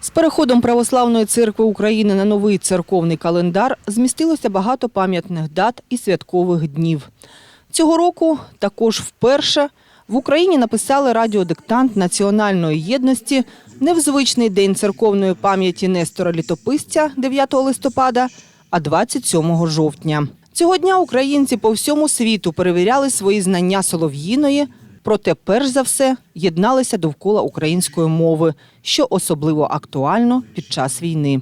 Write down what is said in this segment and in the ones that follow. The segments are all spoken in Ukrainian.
З переходом Православної церкви України на новий церковний календар змістилося багато пам'ятних дат і святкових днів. Цього року також вперше в Україні написали радіодиктант національної єдності не в звичний день церковної пам'яті Нестора Літописця 9 листопада, а 27 жовтня. Цього дня українці по всьому світу перевіряли свої знання солов'їної, проте перш за все єдналися довкола української мови, що особливо актуально під час війни.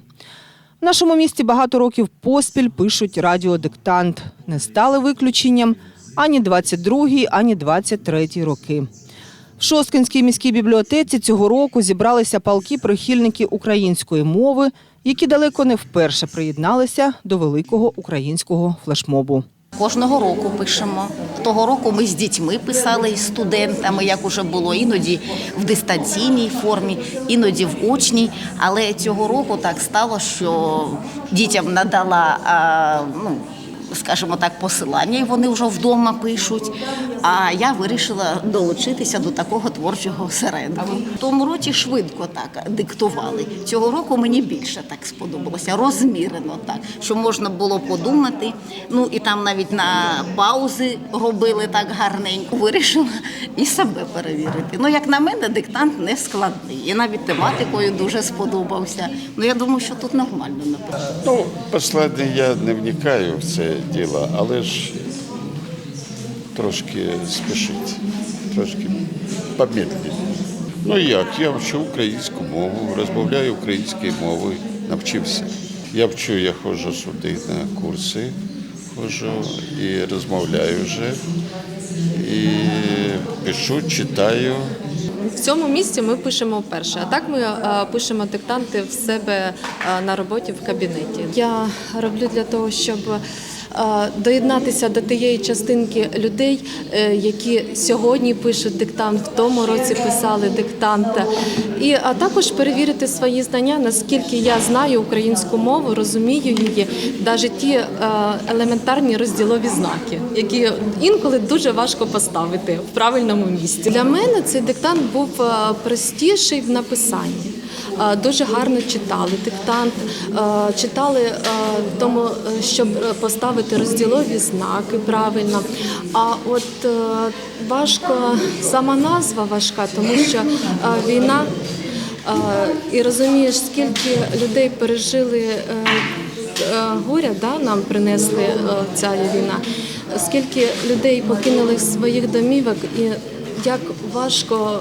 В нашому місті багато років поспіль пишуть радіодиктант. Не стали виключенням ані 22-й, ані 23-й роки. В Шосткинській міській бібліотеці цього року зібралися палки прихильники української мови, які далеко не вперше приєдналися до великого українського флешмобу. Кожного року пишемо. Того року ми з дітьми писали і студентами, як уже було, іноді в дистанційній формі, іноді в очній. Але цього року так стало, що дітям надала, ну, скажімо так, посилання, і вони вже вдома пишуть. А я вирішила долучитися до такого творчого осередку. В тому році швидко так диктували. Цього року мені більше так сподобалося, розмірено так, що можна було подумати. Ну і там навіть на паузи робили так гарненько. Вирішила і себе перевірити. Ну, як на мене, диктант не складний. І навіть тематикою дуже сподобався. Ну я думаю, що тут нормально написано. Ну, послання я не вникаю в це діло, але ж трошки спішить, трошки помедленніше. Ну як, я вчу українську мову, розмовляю українською мовою, навчився. Я вчу, я ходжу сюди на курси, ходжу і розмовляю вже, і пишу, читаю. В цьому місці ми пишемо вперше, а так ми е, пишемо диктанти в себе е, на роботі в кабінеті. Я роблю для того, щоб доєднатися до тієї частинки людей, е, які сьогодні пишуть диктант, в тому році писали диктант, і а також перевірити свої знання, наскільки я знаю українську мову, розумію її, навіть ті е, елементарні розділові знаки, які інколи дуже важко поставити в правильному місці. Для мене цей диктант був е, простіший в написанні. Дуже гарно читали диктант, читали тому, е, щоб е, поставити розділові знаки правильно. А от е, важко сама назва важка, тому що війна і розумієш, скільки людей пережили. Горя да, нам принесли ця війна, скільки людей покинули своїх домівок, і як важко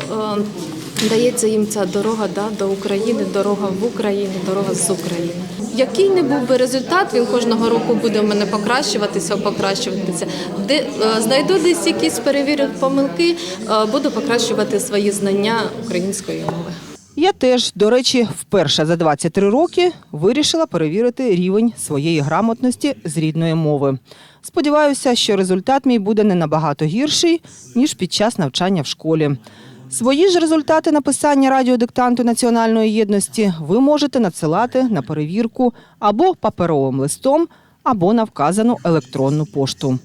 дається їм ця дорога да, до України, дорога в Україну, дорога з України. Який не був би результат, він кожного року буде в мене покращуватися, покращуватися. Де е, знайду десь якісь перевірю помилки, е, буду покращувати свої знання української мови. Я теж, до речі, вперше за 23 роки вирішила перевірити рівень своєї грамотності з рідної мови. Сподіваюся, що результат мій буде не набагато гірший, ніж під час навчання в школі. Свої ж результати написання радіодиктанту національної єдності ви можете надсилати на перевірку або паперовим листом, або на вказану електронну пошту.